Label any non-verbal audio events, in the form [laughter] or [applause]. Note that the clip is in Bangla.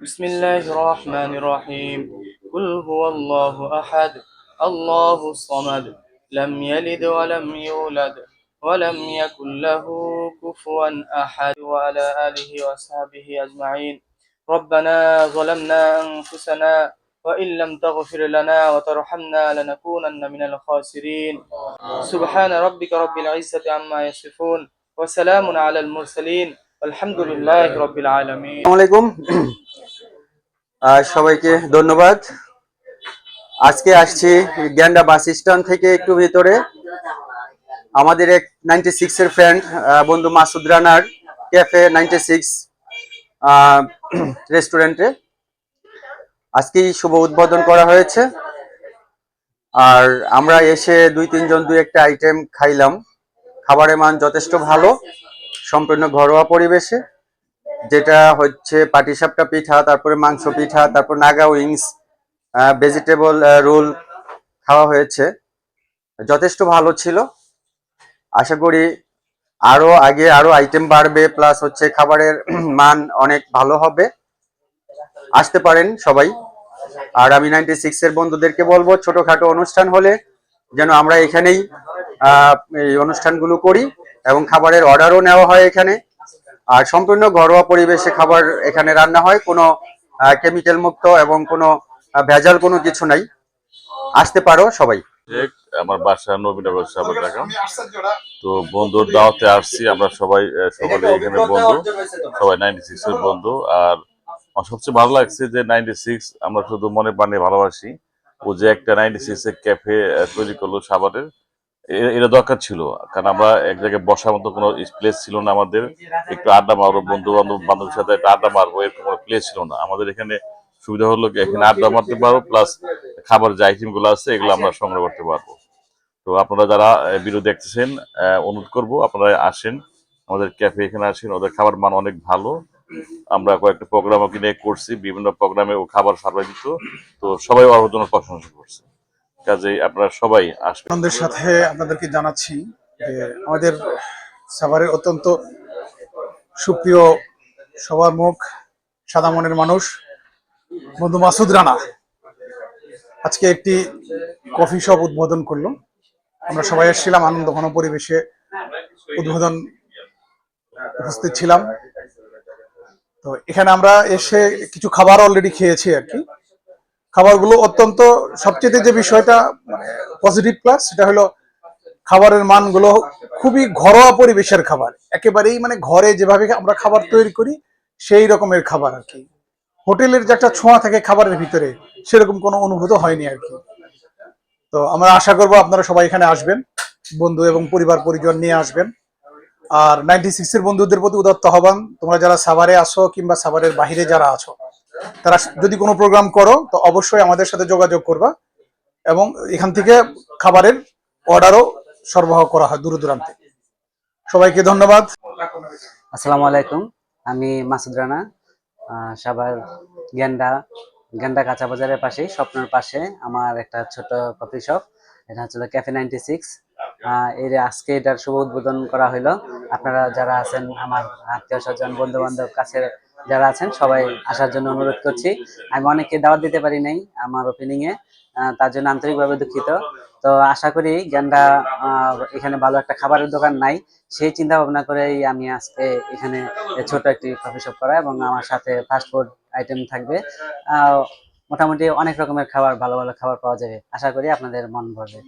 بسم الله الرحمن الرحيم. قل هو الله أحد الله الصمد لم يلد ولم يولد ولم يكن له كفوا أحد وعلى آله وأصحابه أجمعين. ربنا ظلمنا أنفسنا وإن لم تغفر لنا وترحمنا لنكونن من الخاسرين. سبحان ربك رب العزة عما يصفون وسلام على المرسلين والحمد لله رب العالمين. আহ, সবাইকে ধন্যবাদ। আজকে আসছি গ্যান্ডা বাস স্ট্যান্ড থেকে একটু ভিতরে। আমাদের এক নাইনটি সিক্স এর ফ্রেন্ড বন্ধু মাসুদ রানার ক্যাফে নাইনটি সিক্স রেস্টুরেন্টে আজকেই শুভ উদ্বোধন করা হয়েছে। আর আমরা এসে দুই তিনজন দুই একটা আইটেম খাইলাম। খাবারের মান যথেষ্ট ভালো সম্পূর্ণ ঘরোয়া পরিবেশে। যেটা হচ্ছে পাটিসাপটা পিঠা, তারপরে মাংস পিঠা, তারপর নাগা উইংস ভেজিটেবল রোল খাওয়া হয়েছে। যথেষ্ট ভালো ছিল। আশা করি আরও আগে আরও আইটেম বাড়বে প্লাস হচ্ছে খাবারের [clears throat] মান অনেক ভালো হবে। আসতে পারেন সবাই। আর আমি নাইনটি সিক্স এর বন্ধুদেরকে বলব, ছোটখাটো অনুষ্ঠান হলে যেন আমরা এখানেই এই অনুষ্ঠানগুলো করি এবং খাবারের অর্ডারও নেওয়া হয় এখানে। আর সম্পূর্ণ ঘরোয়া পরিবেশে খাবার এখানে রান্না হয়। কোনো কেমিক্যাল মুক্ত এবং কোনো আহ, ভেজাল কোনো কিছু নাই। আসতে পারো সবাই। আমার বাসা নবীনগর সাহেবের ঢাকা তো বন্ধুর দাওয়াতে আসছি। আমরা সবাই সকলে এখানে বন্ধু। সবাই নাইনটি সিক্স এর বন্ধু। আর আমার সবচেয়ে ভালো লাগছে যে নাইনটি সিক্স আমরা শুধু মনে প্রাণে ভালোবাসি। ও যে একটা নাইনটি সিক্স এর ক্যাফে তৈরি করল সাভারের এ- এটা দরকার ছিল। কারণ আমরা এক জায়গায় বসার মতো কোনো প্লেস ছিল না আমাদের। একটু আড্ডা মারবো বন্ধু বান্ধব বান্ধবের সাথে একটা আড্ডা মারবো, এরকম কোনো প্লেস ছিল না। আমাদের এখানে সুবিধা হলো এখানে আড্ডা মারতে পারব প্লাস খাবার যে আইটেমগুলো আছে, এগুলো আমরা সংগ্রহ করতে পারব। তো আপনারা যারা ভিডিও দেখতেছেন অনুরোধ করব, আপনারা আসেন। আমাদের ক্যাফে এখানে আসেন, ওদের খাবার মান অনেক ভালো। আমরা কয়েকটা প্রোগ্রাম কিনে করছি, বিভিন্ন প্রোগ্রামে ও খাবার সার্ভাই দিত। তো সবাই ওর জন্য প্রশংসা করছে। কাজেই আপনারা সবাই আসবেন। সাথে আপনাদেরকে জানাচ্ছি যে আমাদের সাভারের অত্যন্ত সুপ্রিয় সবার মুখ সাদা মনের মানুষ, বন্ধু মাসুদ রানা, আজকে একটি কফি শপ উদ্বোধন করল। আমরা সবাই এসেছিলাম, আনন্দ ঘন পরিবেশে উদ্বোধন উপস্থিত ছিলাম। তো এখানে আমরা এসে কিছু খাবার অলরেডি খেয়েছি আর কি। খাবারগুলো অত্যন্ত সবচেয়ে যে বিষয়টা পজিটিভ প্লাস সেটা হলো খাবারের মানগুলো খুবই ঘরোয়া পরিবেশের খাবার। একেবারেই মানে ঘরে যেভাবে আমরা খাবার তৈরি করি, সেই রকমের খাবার আর কি। হোটেলের যে একটা ছোঁয়া থাকে খাবারের ভিতরে, সেরকম কোনো অনুভূত হয়নি আর কি। তো আমরা আশা করব আপনারা সবাই এখানে আসবেন, বন্ধু এবং পরিবার পরিজন নিয়ে আসবেন। আর নাইনটি সিক্সের বন্ধুদের প্রতি উদাত্ত আহ্বান, তোমরা যারা সাভারে আসো কিংবা সাভারের বাইরে যারা আছো তারা যদি কোনো প্রোগ্রাম করো, তো অবশ্যই আমাদের সাথে যোগাযোগ করবা এবং এখান থেকে খাবারের অর্ডারও সরবরাহ করা হয় দূর দূরান্তে সবাইকে ধন্যবাদ। আসসালামু আলাইকুম। আমি মাসুদ রানা সাভার গেন্ডা গেন্ডা কাঁচা বাজারের পাশেই, স্বপ্নের পাশে আমার একটা ছোট কফি শপ। এটা হচ্ছে ক্যাফে নাইনটি সিক্স এর আজকে এটার শুভ উদ্বোধন করা হলো আপনারা যারা আছেন, আমার আত্মীয় স্বজন বন্ধু বান্ধব কাছের যারা আছেন সবাই আসার জন্য অনুরোধ করছি। আমি অনেককে দাওয়াত দিতে পারি নাই আমার ওপেনিং এ আহ, তার জন্য আন্তরিকভাবে দুঃখিত। তো আশা করি আহ, এখানে ভালো একটা খাবারের দোকান নাই। সেই চিন্তা ভাবনা করেই আমি আজকে এখানে ছোট একটি কফি শপ করা এবং আমার সাথে ফাস্ট ফুড আইটেম থাকবে। মোটামুটি অনেক রকমের খাবার ভালো ভালো খাবার পাওয়া যাবে। আশা করি আপনাদের মন ভরবে।